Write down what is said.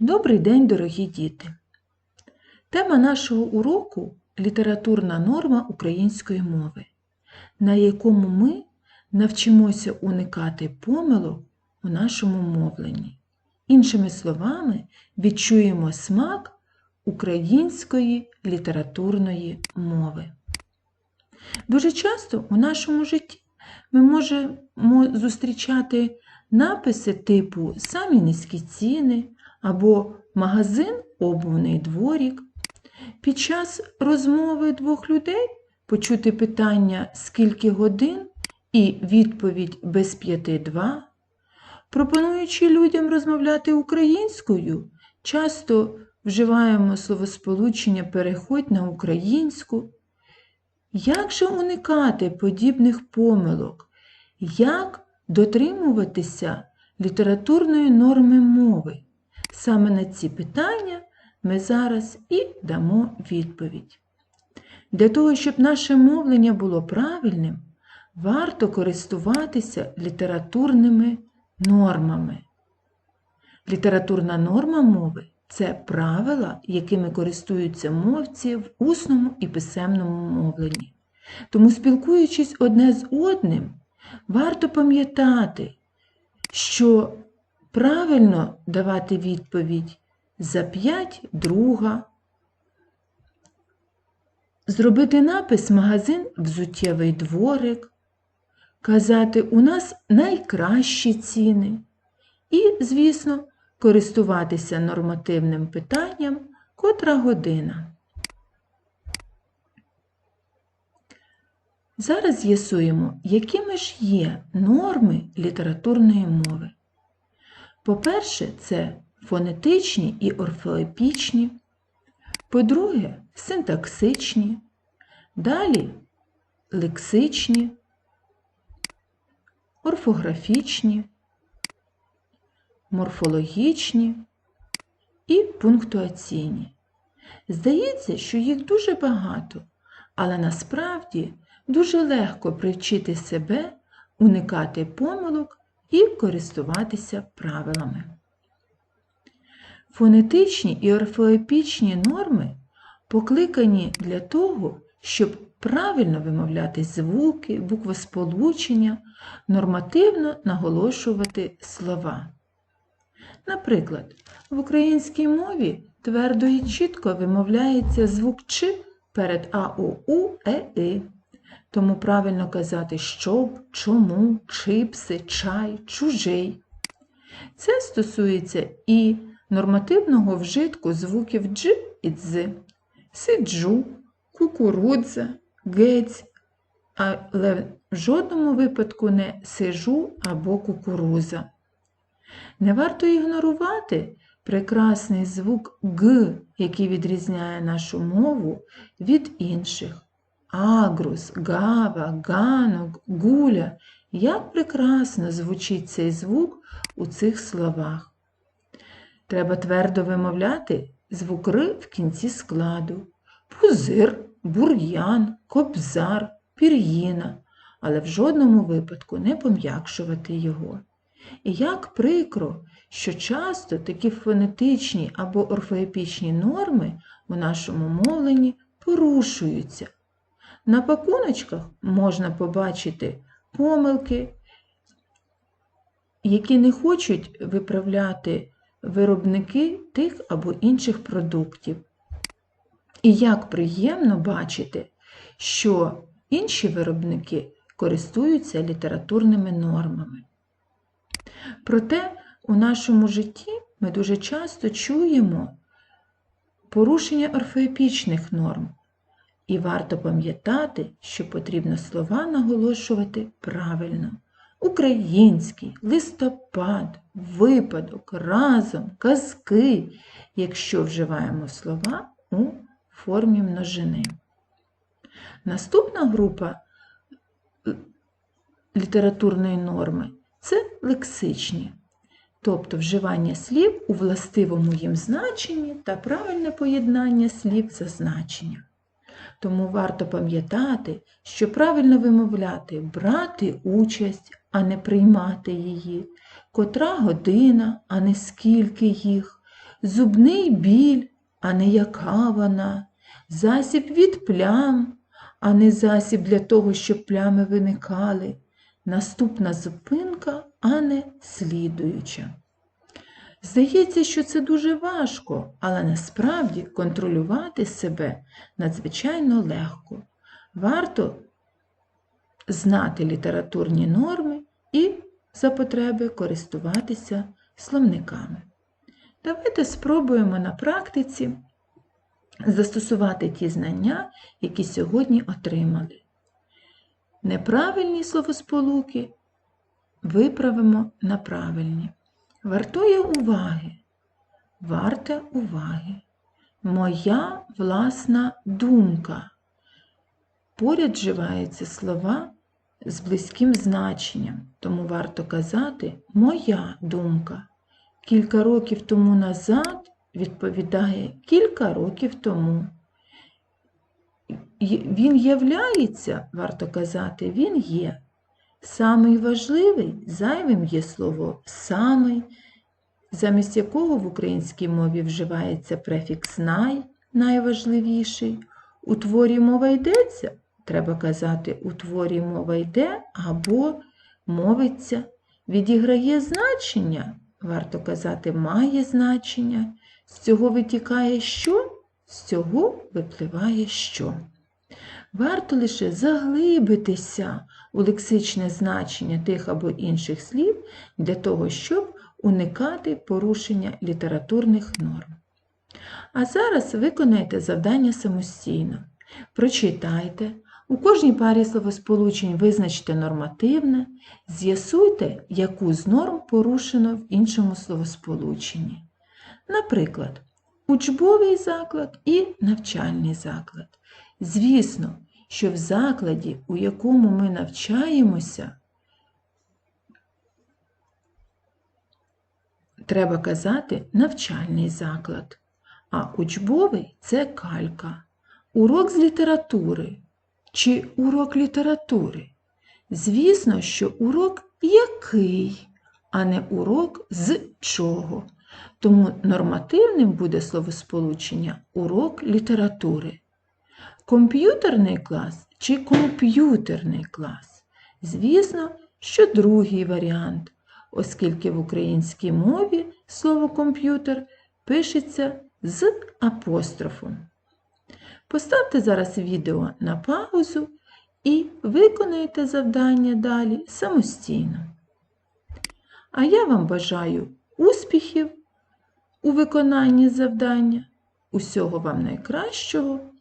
Добрий день, дорогі діти! Тема нашого уроку літературна норма української мови, на якому ми навчимося уникати помилок у нашому мовленні. Іншими словами, відчуємо смак української літературної мови. Дуже часто у нашому житті ми можемо зустрічати написи типу самі низькі ціни або магазин обувний дворік. Під час розмови двох людей почути питання скільки годин і відповідь без п'яти два. Пропонуючи людям розмовляти українською, часто вживаємо словосполучення переходь на українську. Як же уникати подібних помилок? Як дотримуватися літературної норми мови? Саме на ці питання ми зараз і дамо відповідь. Для того, щоб наше мовлення було правильним, варто користуватися літературними нормами. Літературна норма мови це правила, якими користуються мовці в усному і писемному мовленні. Тому, спілкуючись одне з одним, варто пам'ятати, що правильно давати відповідь за п'ять друга, зробити напис магазин взуттєвий дворик, казати у нас найкращі ціни і, звісно, користуватися нормативним питанням котра година. Зараз з'ясуємо, якими ж є норми літературної мови. По-перше, це фонетичні і орфоепічні, по-друге, синтаксичні, далі лексичні, орфографічні, морфологічні і пунктуаційні. Здається, що їх дуже багато, але насправді дуже легко привчити себе уникати помилок і користуватися правилами. Фонетичні і орфоепічні норми покликані для того, щоб правильно вимовляти звуки, буквосполучення, нормативно наголошувати слова. Наприклад, в українській мові твердо і чітко вимовляється звук Ч перед АОУ ЕИ. Тому правильно казати щоб, чому, чипси, чай, чужий. Це стосується і нормативного вжитку звуків дж і дз, сиджу, кукурудза, гець, але в жодному випадку не сижу або кукуруза. Не варто ігнорувати прекрасний звук Г, який відрізняє нашу мову від інших. Агрус, гава, ганок, гуля. Як прекрасно звучить цей звук у цих словах. Треба твердо вимовляти звук Р в кінці складу. Пузир, бур'ян, кобзар, пір'їна, але в жодному випадку не пом'якшувати його. І як прикро, що часто такі фонетичні або орфоепічні норми у нашому мовленні порушуються. На пакуночках можна побачити помилки, які не хочуть виправляти виробники тих або інших продуктів. І як приємно бачити, що інші виробники користуються літературними нормами. Проте у нашому житті ми дуже часто чуємо порушення орфоепічних норм. І варто пам'ятати, що потрібно слова наголошувати правильно. Український, листопад, випадок, разом, казки, якщо вживаємо слова у формі множини. Наступна група літературної норми це лексичні, тобто вживання слів у властивому їм значенні та правильне поєднання слів за значенням. Тому варто пам'ятати, що правильно вимовляти брати участь, а не приймати її, котра година, а не скільки їх, зубний біль, а не яка вона, засіб від плям, а не засіб для того, щоб плями виникали. Наступна зупинка, а не слідуюча. Здається, що це дуже важко, але насправді контролювати себе надзвичайно легко. Варто знати літературні норми і за потреби користуватися словниками. Давайте спробуємо на практиці застосувати ті знання, які сьогодні отримали. Неправильні словосполуки виправимо на правильні. Вартує уваги. Варте уваги. Моя власна думка. Поряд вживаються слова з близьким значенням, тому варто казати моя думка. Кілька років тому назад відповідає кілька років тому. Він являється, варто казати, він є. Самий важливий зайвим є слово самий, замість якого в українській мові вживається префікс най, найважливіший. У творі мова йдеться, треба казати, у творі мова йде або мовиться, відіграє значення, варто казати, має значення. З цього витікає що? З цього випливає що. Варто лише заглибитися у лексичне значення тих або інших слів для того, щоб уникати порушення літературних норм. А зараз виконайте завдання самостійно. Прочитайте, у кожній парі словосполучень визначте нормативне, з'ясуйте, яку з норм порушено в іншому словосполученні. Наприклад, учбовий заклад і навчальний заклад. Звісно, що в закладі, у якому ми навчаємося, треба казати навчальний заклад, а учбовий це калька. Урок з літератури чи урок літератури. Звісно, що урок який, а не урок з чого. Тому нормативним буде словосполучення урок літератури. Комп'ютерний клас чи комп'ютерний клас? Звісно, що другий варіант, оскільки в українській мові слово комп'ютер пишеться з апострофом. Поставте зараз відео на паузу і виконайте завдання далі самостійно. А я вам бажаю успіхів у виконанні завдання, усього вам найкращого